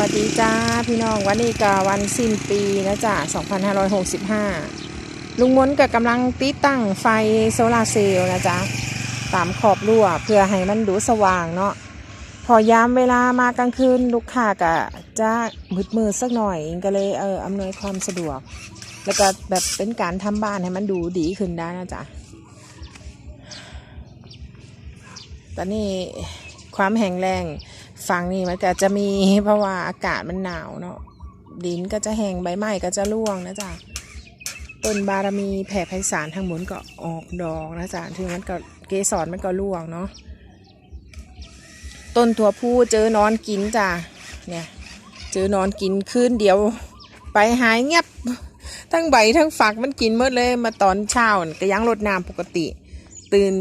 วัสดีจ้าพี่น้องวันนี้ก็วันสิ้นปีนะจ้ะ2565 ลุงมนก็กำลังติดตั้งไฟโซลาร์เซลล์นะจ๊ะตามขอบรั้วเพื่อให้มันดูสว่างเนาะพอยามเวลามากลางคืนลูกค้าก็จะมืดมืดสักหน่อยก็เลยเอออำนวยความสะดวก แล้วก็แบบเป็นการทำบ้านให้มันดูดีขึ้นได้นะจ๊ะตอนนี้ความแห้งแรง ฝั่งนี้มันก็จะมีเพราะว่าอากาศมันหนาวเนาะดินก็จะแห้งใบไม้ก็จะร่วงนะจ๊ะต้นบารมีแผ่ไพศาลทางบนก็ออกดอกนะจ๊ะถึงมันก็เกสรมันก็ร่วงเนาะต้นถั่วพูเจอนอนกินจ้ะเนี่ยเจอนอนกินคืนเดียวไปหายเงียบทั้งใบทั้งฝักมันกินหมดเลยมาตอนเช้าน่ะก็ยังรดน้ำปกติ ตื่น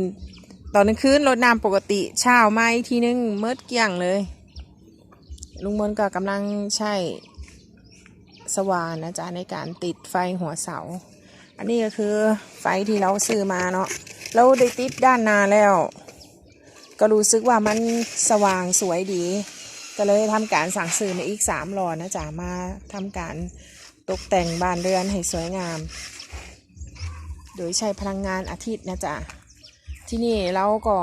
ตอนกลางคืนรดน้ำปกติเช้ามาอีกทีนึงเมิดเกลี้ยงเลย ลุงมนก็กำลังใช้สว่านนะจ๊ะในการติดไฟหัวเสา อันนี้ก็คือไฟที่เราซื้อมาเนาะเราได้ติดด้านนาแล้ว ก็รู้สึกว่ามันสว่างสวยดี ก็เลยทำการสั่งซื้อมาอีกสามหลอดนะจ๊ะมาทำการตกแต่งบ้านเรือนให้สวยงาม โดยใช้พลังงานอาทิตย์นะจ๊ะ ที่นี่เราก็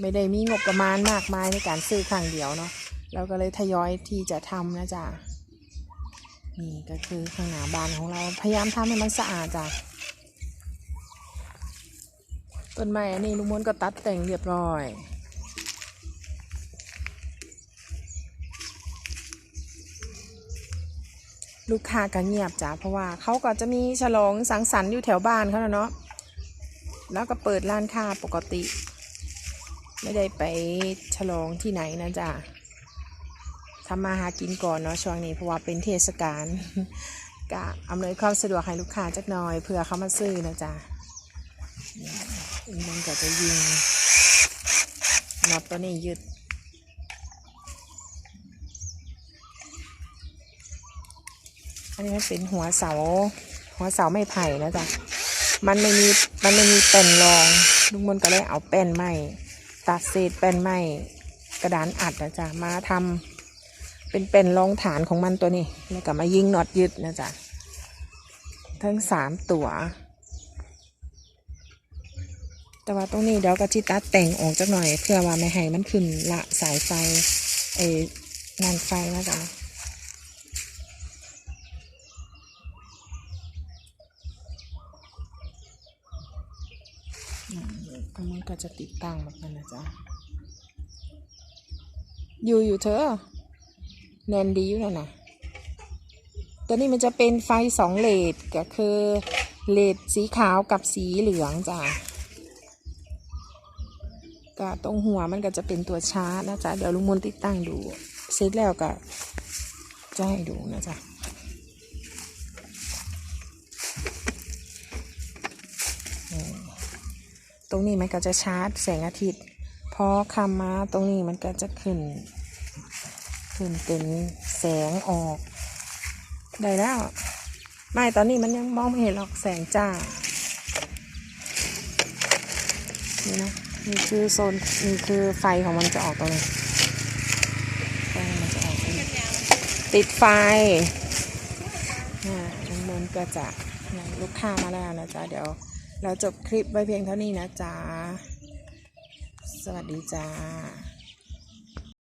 ไม่ได้มีงบประมาณมากมายในการซื้อครั้งเดียวเนาะเราก็เลยทยอยที่จะทำนะจ๊ะนี่ก็คือข้างหน้าบ้านของเราพยายามทำให้มันสะอาดจ้ะต้นไม้อันนี้ลุงมนก็ตัดแต่งเรียบร้อยลูกค้าก็เงียบจ้ะเพราะว่าเขาก็จะมีฉลองสังสรรค์อยู่แถวบ้านเขาเนาะ แล้วก็เปิดร้านค้าปกติ ไม่ได้ไปฉลองที่ไหนนะจ๊ะทำมาหากินก่อนเนาะช่วงนี้เพราะว่าเป็นเทศกาลก็อำนวยความสะดวกให้ลูกค้าจักหน่อยเพื่อเขามาซื้อนะจ๊ะมันก็จะยิงน็อตตัวนี้ยึดอันนี้มันเป็นหัวเสา หัวเสาไม้ไผ่นะจ๊ะ มันไม่มีมันไม่มีแป้นรองลุงมนก็เลยเอาแป้นไม้ตัดเศษแป้นไม้กระดานอัดนะจ๊ะมาทำเป็นเป็นรองฐานของมันตัวนี้แล้วก็มายิงน็อตยึดนะจ๊ะทั้งสามตัว แต่ว่าตรงนี้เดี๋ยวก็จิตัดแต่งออกจักหน่อย เพื่อว่าไม่ให้มันขึ้นละสายไฟเอ้นานไฟนะจ๊ะ มก็มันก็จะติดตั้งแบบนั้นนะจ๊ะ อยู่อยู่เธอแนนดีอยู่แล้วนะตัวนี้มันจะเป็นไฟสองเลดก็คือเลดสีขาวกับสีเหลืองจ้ะก็ตรงหัวมันก็จะเป็นตัวชาร์จนะจ๊ะ เดี๋ยวลุงมนต์ติดตั้งดู เสร็จแล้วก็จะให้ดูนะจ๊ะ รงนี้มันก็จะชาร์จแสงอาทิตย์พอคำมาตรงนี้มันก็จะขึ้น ขึ้นเป็นแสงออก ได้แล้ว ไม่ตอนนี้มันยังมองไม่เห็นหรอกแสงจ้านี่นะนี่คือโซนนี่คือไฟของมันจะออกตรงนี้ไฟมันจะออกติดไฟอ่ามันก็จะลูกค้ามาแล้วนะจ๊ะเดี๋ยว เราจบคลิปไว้เพียงเท่านี้นะจ๊ะ สวัสดีจ้า